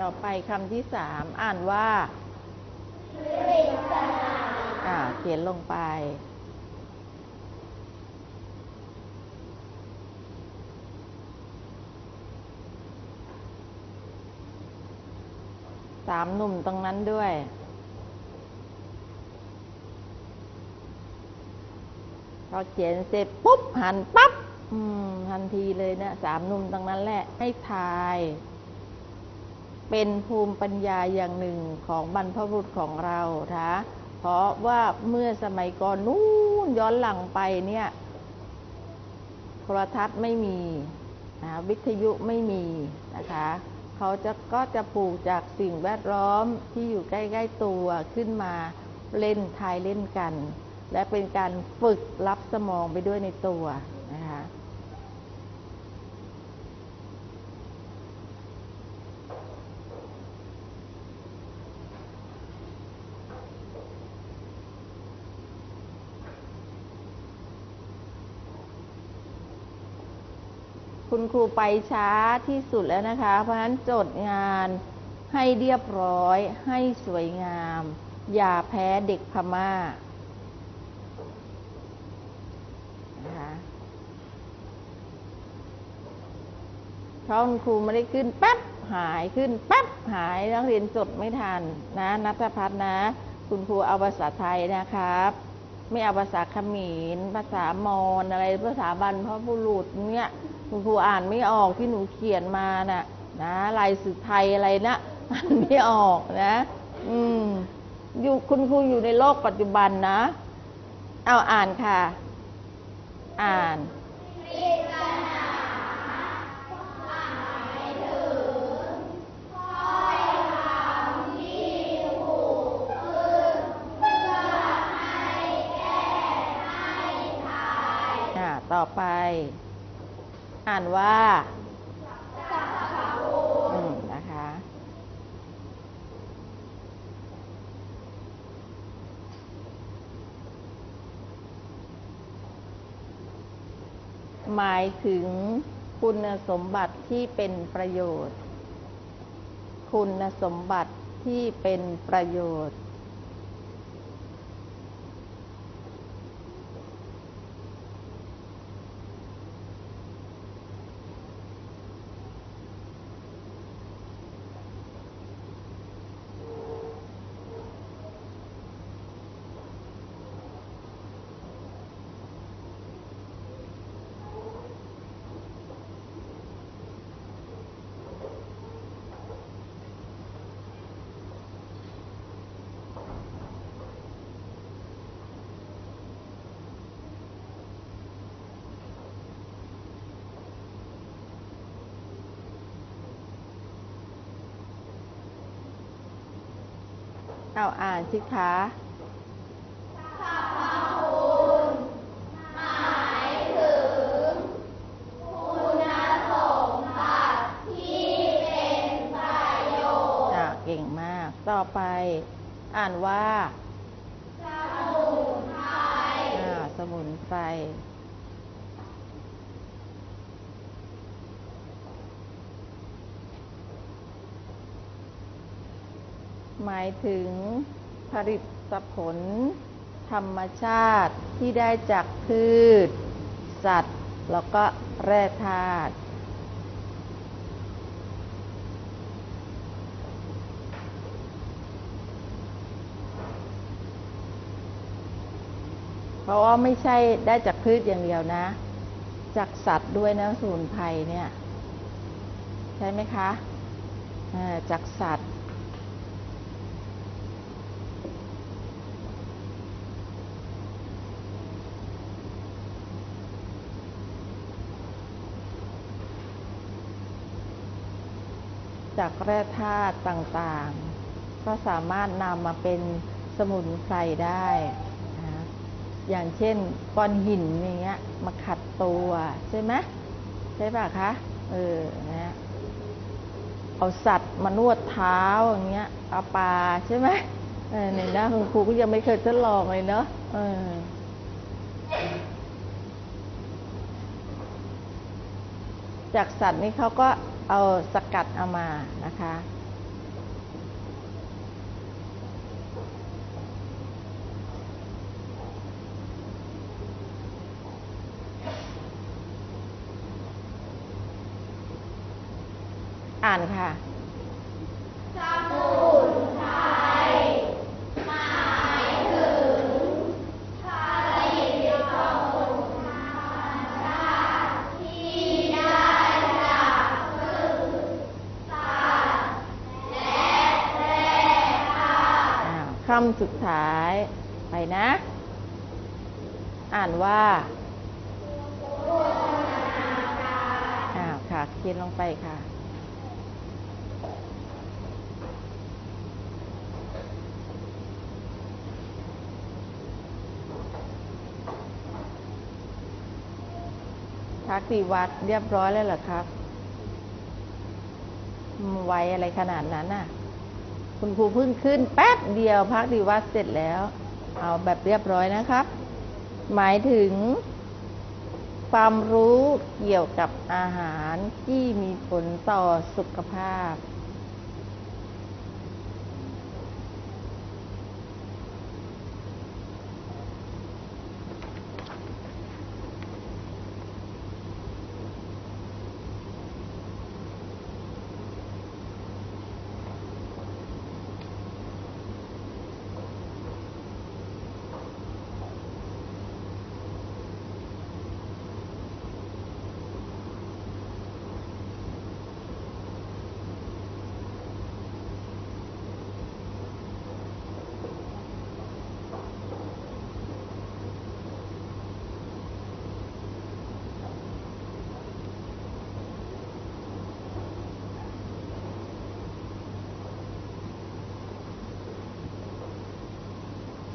ต่อไปคำที่สามอ่านว่าอ่า เขียนลงไป สามหนุ่มตรงนั้นด้วยพอเขียนเสร็จปุ๊บหันปั๊บอืมทันทีเลยเนะสามหนุ่มตรงนั้นแหละ ให้ทาย เป็นภูมิปัญญาอย่างหนึ่งของบรรพบุรุษของเรานะเพราะว่าเมื่อสมัยก่อนนู้นย้อนหลังไปเนี่ย โทรทัศน์ไม่มีนะวิทยุไม่มีนะคะเขาจะก็จะปลูกจากสิ่งแวดล้อมที่อยู่ใกล้ ๆ ตัวขึ้นมาเล่นทายเล่นกัน และเป็นการฝึกรับสมองไปด้วยในตัวนะ คุณครูไปช้าที่สุดแล้วนะคะ เพราะฉะนั้นจดงานให้เรียบร้อยให้สวยงาม อย่าแพ้เด็กพม่านะคะเพราะคุณครูไม่ได้ขึ้นแป๊บหายขึ้นแป๊บหายนักเรียนจดไม่ทันนะนัทพัฒน์นะคุณครูเอาภาษาไทยนะครับ ไม่เอาภาษาเขมรภาษามอญอะไรภาษาบรรพบุรุษเนี่ย คุณครูอ่านไม่ออกที่หนูเขียนมาน่ะ นะลายสื่อไทยอะไรนะอ่านไม่ออกนะ อืม อยู่คุณครูอยู่ในโลกปัจจุบันนะ เอาอ่านค่ะ อ่านต่อไป อ่านว่านะคะหมายถึงคุณสมบัติที่เป็นประโยชน์ คุณสมบัติที่เป็นประโยชน์ เอาอ่านสิคะอะเก่งมาก ต่อไป อ่านว่า สมุนไพรอ่าสมุนไพร หมายถึงผลิตผล ธรรมชาติที่ได้จากพืช สัตว์ แล้วก็แร่ธาตุเพราะว่าไม่ใช่ได้จากพืชอย่างเดียวนะ จากสัตว์ด้วยนะสมุนไพรเนี่ย ใช่ไหมคะจากสัตว์ จากแร่ธาตุต่างๆ ก็สามารถนำมาเป็นสมุนไพรได้นะอย่างเช่นก้อนหินอย่างเงี้ยมาขัดตัวใช่ไหมใช่ป่ะคะ เออนะเอาสัตว์มานวดเท้าอย่างเงี้ยเอาปลาใช่ไหมเออเนี่ยนะคุณครูก็ยังไม่เคยทดลองเลยเนาะเออจากสัตว์นี่เขาก็ เอาสกัดเอามานะคะ อ่านค่ะำสุดท้าย ไปนะ อ่านว่าอ้าวค่ะเขียนลงไปค่ะพักตีวัดเรียบร้อยแล้วเหรอครับ ไวอะไรขนาดนั้นน่ะ คุณครูเพิ่งขึ้นแป๊บเดียวพักดีวัดเสร็จแล้ว เอาแบบเรียบร้อยนะครับ หมายถึง ความรู้เกี่ยวกับอาหารที่มีผลต่อสุขภาพ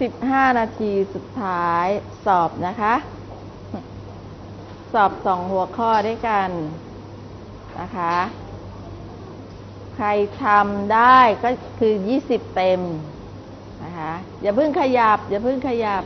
15 นาทีสุดท้ายสอบนะคะ สอบสองหัวข้อด้วยกันนะคะ ใครทำได้ก็คือ 20 เต็มนะคะอย่าเพิ่งขยับ อย่าเพิ่งขยับ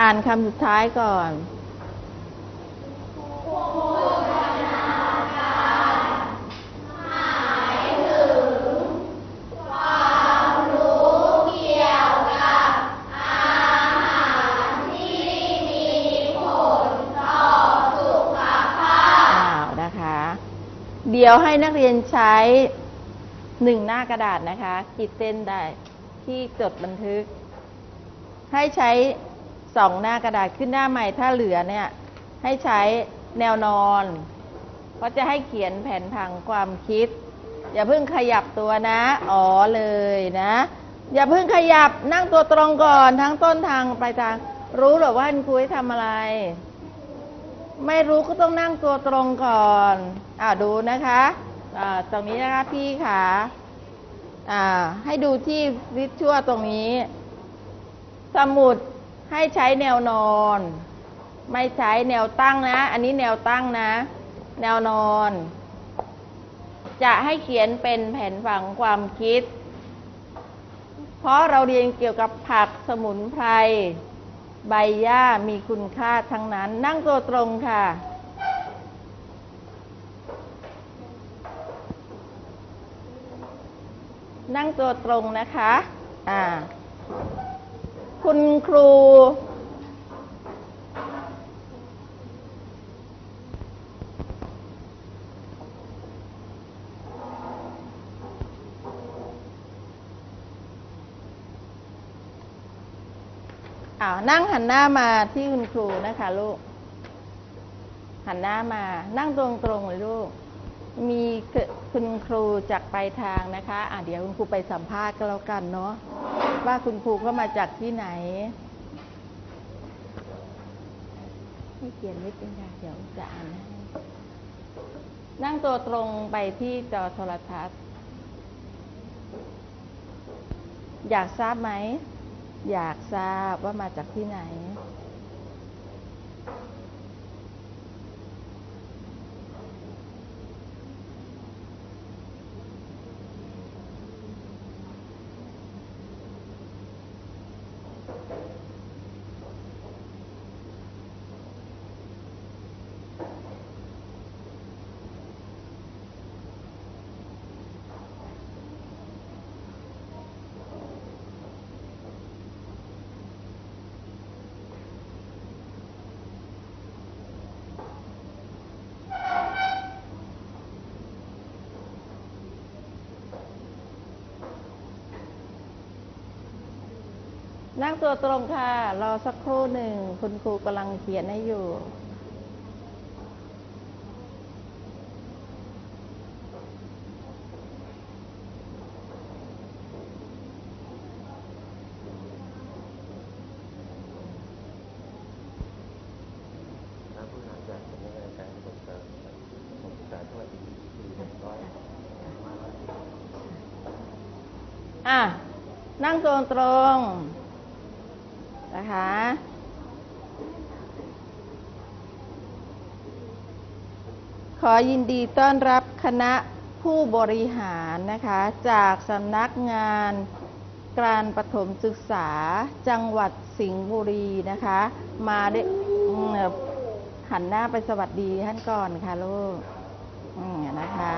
อ่านคำสุดท้ายก่อน เดี๋ยวให้นักเรียนใช้หนึ่งหน้ากระดาษนะคะขีดเส้นได้ที่จดบันทึก ให้ใช้สองหน้ากระดาษขึ้นหน้าใหม่ถ้าเหลือเนี่ยให้ใช้แนวนอนเพราะจะให้เขียนแผนผังความคิด อย่าเพิ่งขยับตัวนะ อ๋อเลยนะ อย่าเพิ่งขยับนั่งตัวตรงก่อนทั้งต้นทางปลายทาง รู้หรือว่าคุณครูให้ทำอะไร ไม่รู้ก็ต้องนั่งตัวตรงก่อน อ่าดูนะคะอ่าตรงนี้นะคะพี่ค่ะอ่าให้ดูที่วิชชั่วตรงนี้ สมุดให้ใช้แนวนอน ไม่ใช้แนวตั้งนะ อันนี้แนวตั้งนะ แนวนอน จะให้เขียนเป็นแผนผังความคิด เพราะเราเรียนเกี่ยวกับผักสมุนไพร ใบหญ้ามีคุณค่าทั้งนั้น นั่งตัวตรงค่ะ นั่งตัวตรงนะคะ อ่า คุณครู นั่งหันหน้ามาที่คุณครูนะคะลูก หันหน้ามา นั่งตรงตรงเลยลูก มีคุณครูจากปลายทางนะคะอะเดี๋ยวคุณครูไปสัมภาษณ์ก็แล้วกันเนาะว่าคุณครูเข้ามาจากที่ไหนให้เขียนไม่เป็นไรเดี๋ยวจะอ่านให้นั่งตัวตรงไปที่จอโทรทัศน์ อยากทราบไหม อยากทราบว่ามาจากที่ไหน นั่งตัวตรงค่ะ รอสักครู่หนึ่ง คุณครูกำลังเขียนให้อยู่พระผู้นำจากสำนักงานการเสริมผมศึกาทั่วดีดีเรียบร้อยอะนั่งตรงตรง นะคะ ขอยินดีต้อนรับคณะผู้บริหารนะคะ จากสำนักงานการปฐมศึกษาจังหวัดสิงห์บุรีนะคะ มาได้หันหน้าไปสวัสดีท่านก่อนค่ะลูกนะคะ